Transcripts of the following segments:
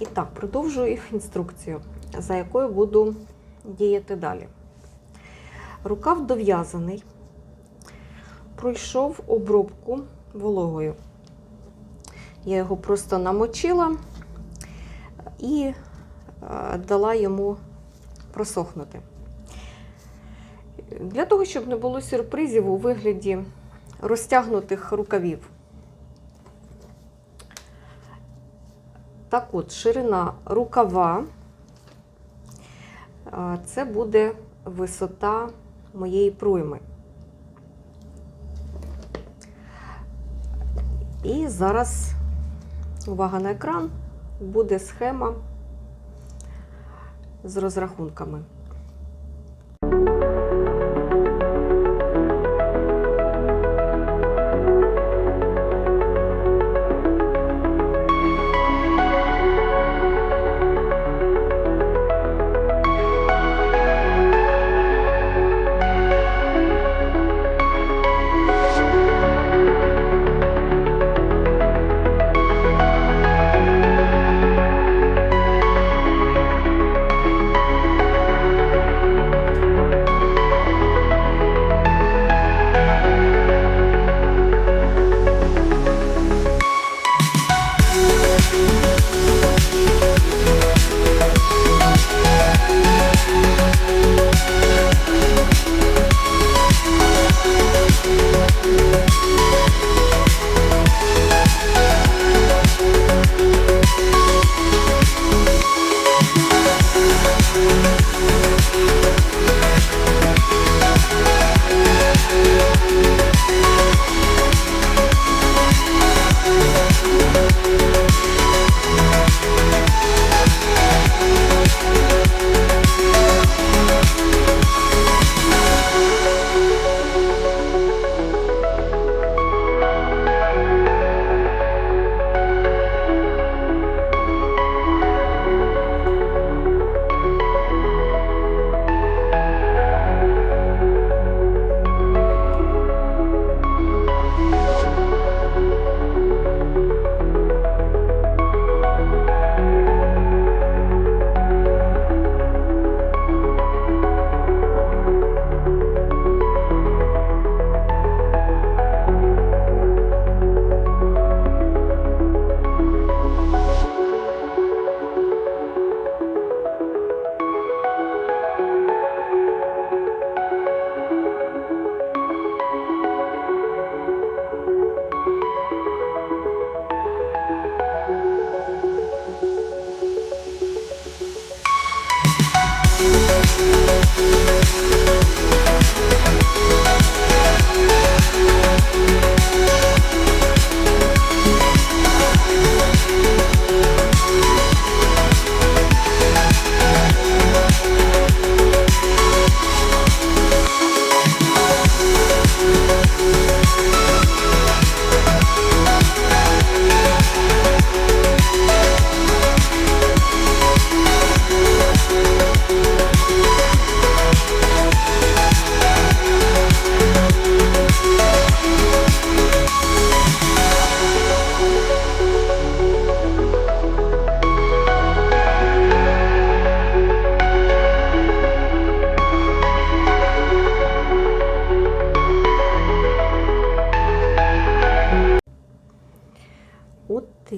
І так, продовжую їх інструкцію, за якою буду діяти далі. Рукав дов'язаний, пройшов обробку вологою. Я його просто намочила і е, дала йому просохнути. Для того, щоб не було сюрпризів у вигляді розтягнутих рукавів. Так от, ширина рукава е, це буде висота моєї пройми. І зараз, увага на екран, буде схема з розрахунками.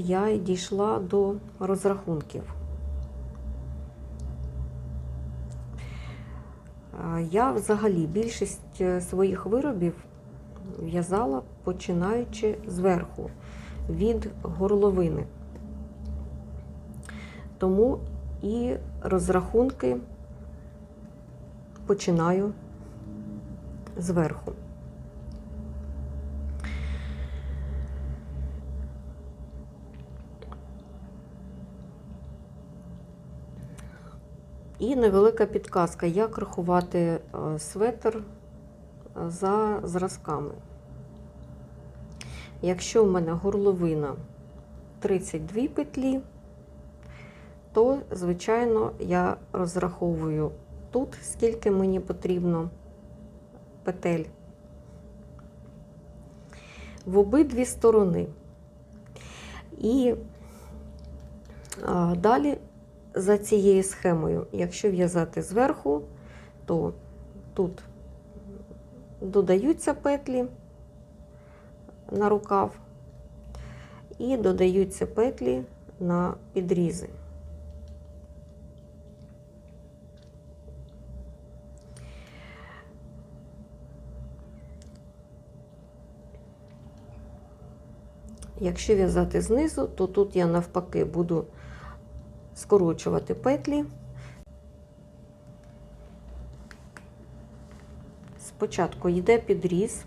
Я і дійшла до розрахунків. Я взагалі більшість е, своїх виробів в'язала починаючи зверху, від горловини. Тому і розрахунки починаю зверху. І невелика підказка, як рахувати е, светр е, за зразками. Якщо в мене горловина 32 петлі, то, звичайно, я розраховую тут, скільки мені потрібно петель. В обидві сторони. І А, Далі за цією схемою, якщо в'язати зверху, то тут додаються петлі на рукав і додаються петлі на підрізи. Якщо в'язати знизу, то тут я навпаки буду скорочувати петлі. Спочатку йде підріз.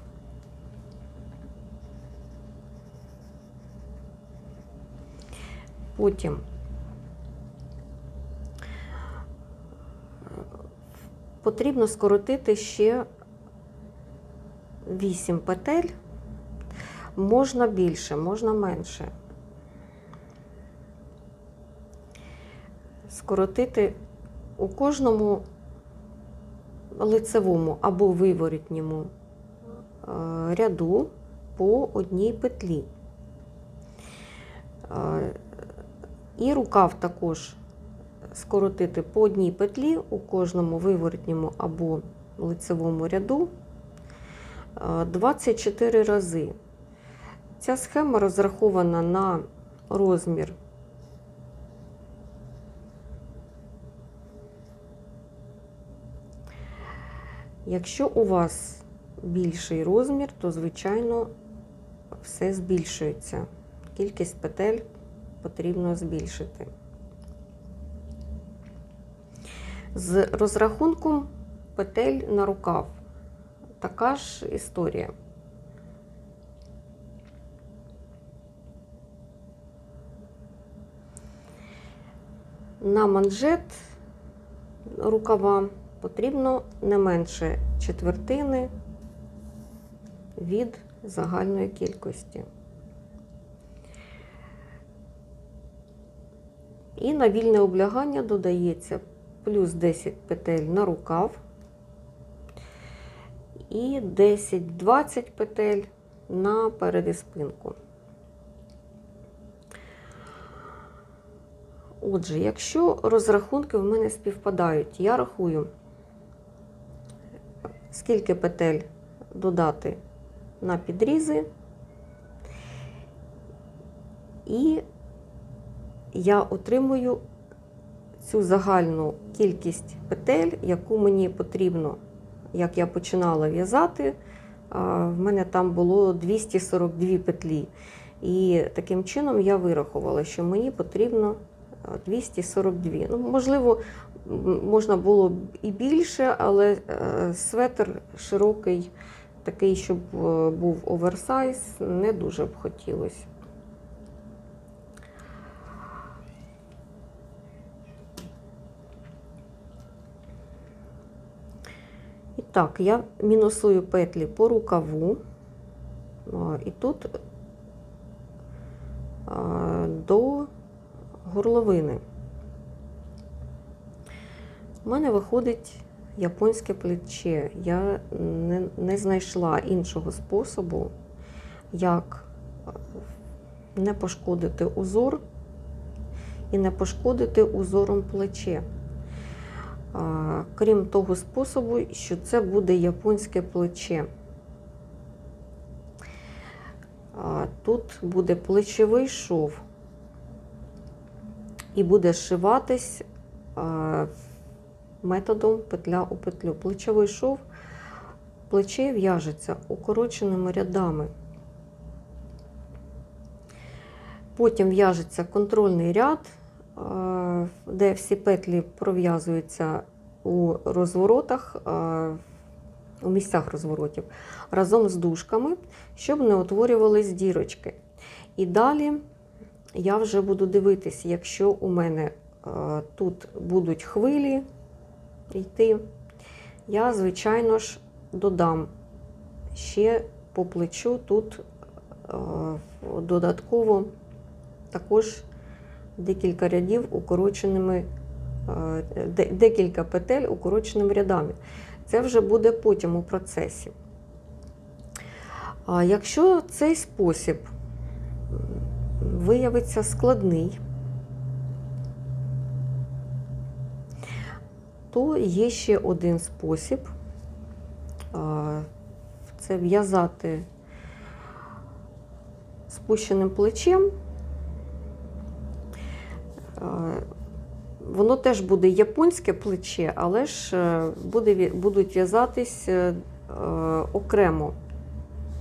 Потім потрібно скоротити ще 8 петель. Можна більше, можна менше. Скоротити у кожному лицевому або виворітньому е, ряду по одній петлі. Е, І рукав також скоротити по одній петлі у кожному виворітньому або лицевому ряду е, 24 рази. Ця схема розрахована на розмір Якщо у вас більший розмір, то, звичайно, все збільшується. Кількість петель потрібно збільшити. З розрахунком петель на рукав така ж історія. На манжет рукава потрібно не менше четвертини від загальної кількості. І на вільне облягання додається плюс 10 петель на рукав і 10-20 петель на передіспинку. Отже, якщо розрахунки в мене співпадають, я рахую, скільки петель додати на підрізи, і я отримую цю загальну кількість петель, яку мені потрібно, як я починала в'язати. В мене там було 242 петлі. І таким чином я вирахувала, що мені потрібно 242. Ну, можливо, можна було б і більше, але е, светр широкий, такий, щоб е, був оверсайз, не дуже б хотілося. І так, я мінусую петлі по рукаву, і тут до горловини. У мене виходить японське плече. Я не, не знайшла іншого способу, як не пошкодити узор і не пошкодити узором плече. Крім того способу, що це буде японське плече. Тут буде плечовий шов і буде зшиватись методом петля у петлю. Плечовий шов, плече в'яжеться укороченими рядами. Потім в'яжеться контрольний ряд, де всі петлі пров'язуються у розворотах, у місцях розворотів разом з дужками, щоб не утворювались дірочки. І далі я вже буду дивитися, якщо у мене тут будуть хвилі йти, я, звичайно ж, додам ще по плечу тут додатково також декілька рядів укороченими, декілька петель укороченими рядами. Це вже буде потім у процесі. Якщо цей спосіб виявиться складний, то є ще один спосіб це в'язати спущеним плечем. Воно теж буде японське плече, але ж е, буде, будуть в'язатись е, окремо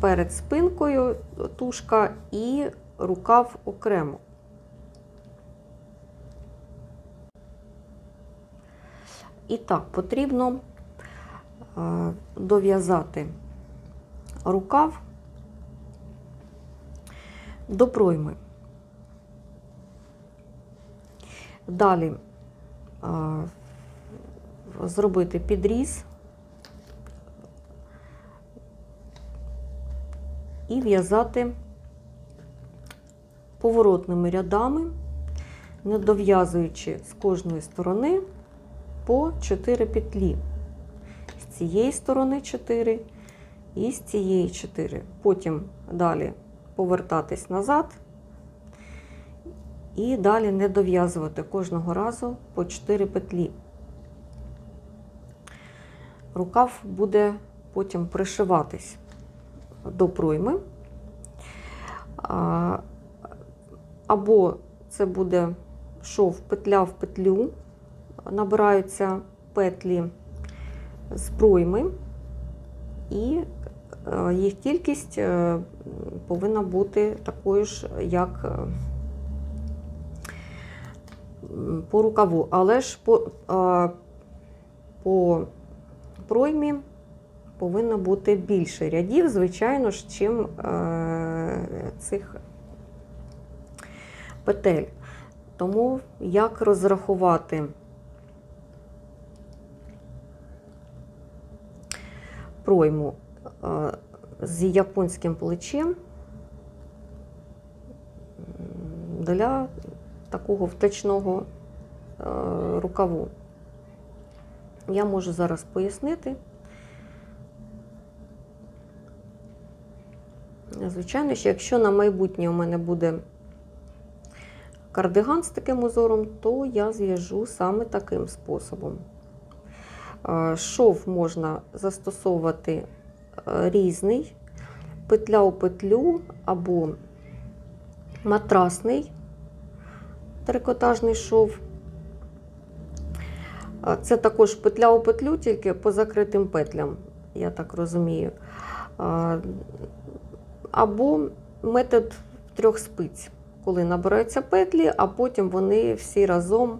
перед спинкою тушка і рукав окремо. І так, потрібно е, дов'язати рукав до пройми. Далі е, зробити підріз і в'язати поворотними рядами, не дов'язуючи з кожної сторони по 4 петлі. З цієї сторони 4 і з цієї 4. Потім далі повертатись назад і далі не дов'язувати кожного разу по 4 петлі. Рукав буде потім пришиватись до пройми. Або це буде шов петля в петлю, набираються петлі з пройми, і е, їх кількість е, повинна бути такою ж, як е, по рукаву. Але ж по, по проймі повинно бути більше рядів, звичайно ж, чим цих петель. Тому як розрахувати пройму е, з японським плечем для такого втечного е, рукаву. Я можу зараз пояснити. Звичайно, що якщо на майбутнє у мене буде кардиган з таким узором, то я зв'яжу саме таким способом. Е, Шов можна застосовувати е, різний, петля у петлю або матрасний трикотажний шов. Е, Це також петля у петлю, тільки по закритим петлям, я так розумію. Або метод трьох спиць, коли набираються петлі, а потім вони всі разом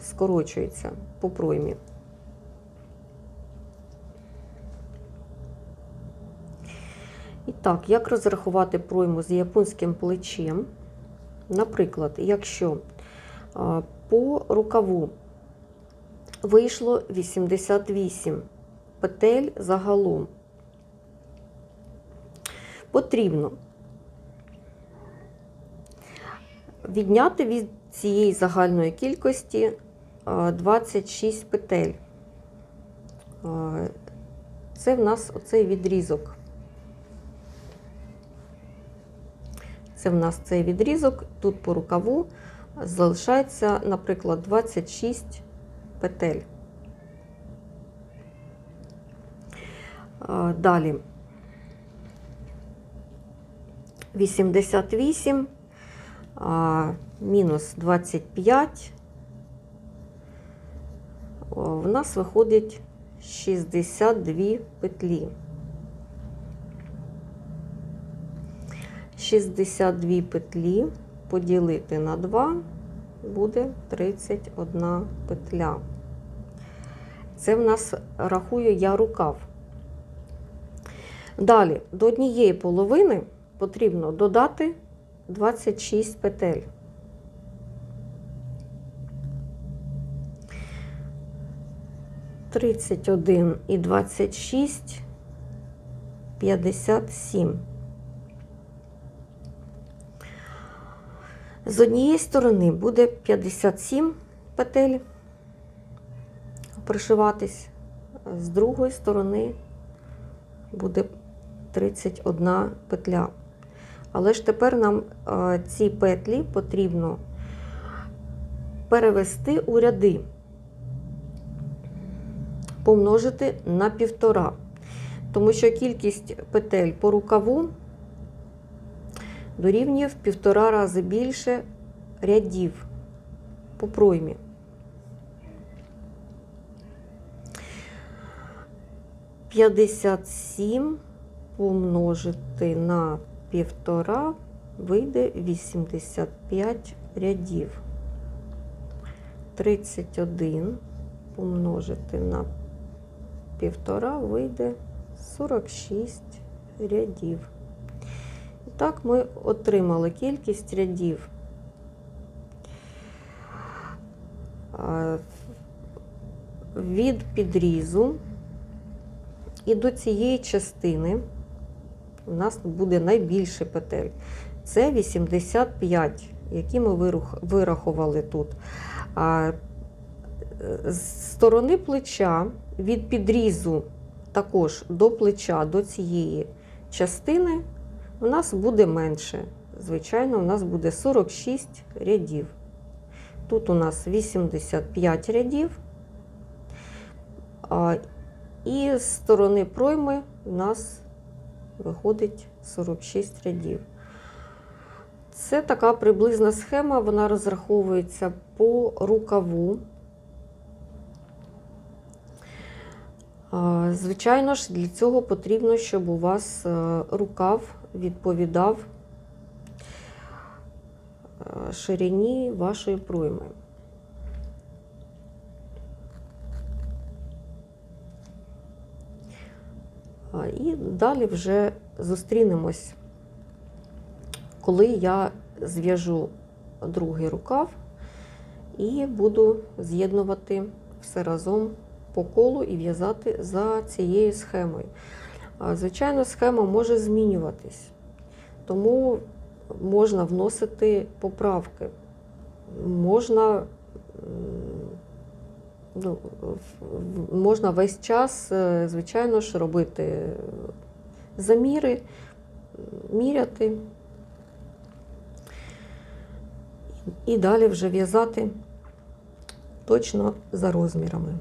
скорочуються по проймі. І так, як розрахувати пройму з японським плечем? Наприклад, якщо по рукаву вийшло 88 петель загалом, потрібно відняти від цієї загальної кількості 26 петель. Це в нас оцей відрізок. Це в нас цей відрізок, тут по рукаву залишається, наприклад, 26 петель. Далі 88 а, мінус 25. О, В нас виходить 62 петлі. 62 петлі поділити на 2 буде 31 петля. Це в нас рахую я рукав. Далі до однієї половини потрібно додати 26 петель. Тридцять один і двадцять шість п'ятдесят сім. З однієї сторони буде 57 петель пришиватись, з другої сторони буде 31 петля. Але ж тепер нам е, ці петлі потрібно перевести у ряди. помножити на півтора. Тому що кількість петель по рукаву дорівнює в півтора рази більше рядів по проймі. П'ятдесят сім помножити на півтора вийде 85 рядів. 31 помножити на півтора вийде 46 рядів. Так ми отримали кількість рядів. Від підрізу і до цієї частини у нас буде найбільше петель. Це 85, які ми вирахували тут. А з сторони плеча від підрізу також до плеча, до цієї частини, у нас буде менше. Звичайно, у нас буде 46 рядів. Тут у нас 85 рядів. І з сторони пройми у нас виходить 46 рядів. Це така приблизна схема, вона розраховується по рукаву. Звичайно ж, для цього потрібно, щоб у вас е, рукав відповідав е, ширині вашої пройми. І далі вже зустрінемось, коли я зв'яжу другий рукав і буду з'єднувати все разом по колу і в'язати за цією схемою. Звичайно, схема може змінюватись, тому можна вносити поправки. Можна, ну, можна весь час, е, звичайно ж, робити заміри, міряти і далі вже в'язати точно за розмірами.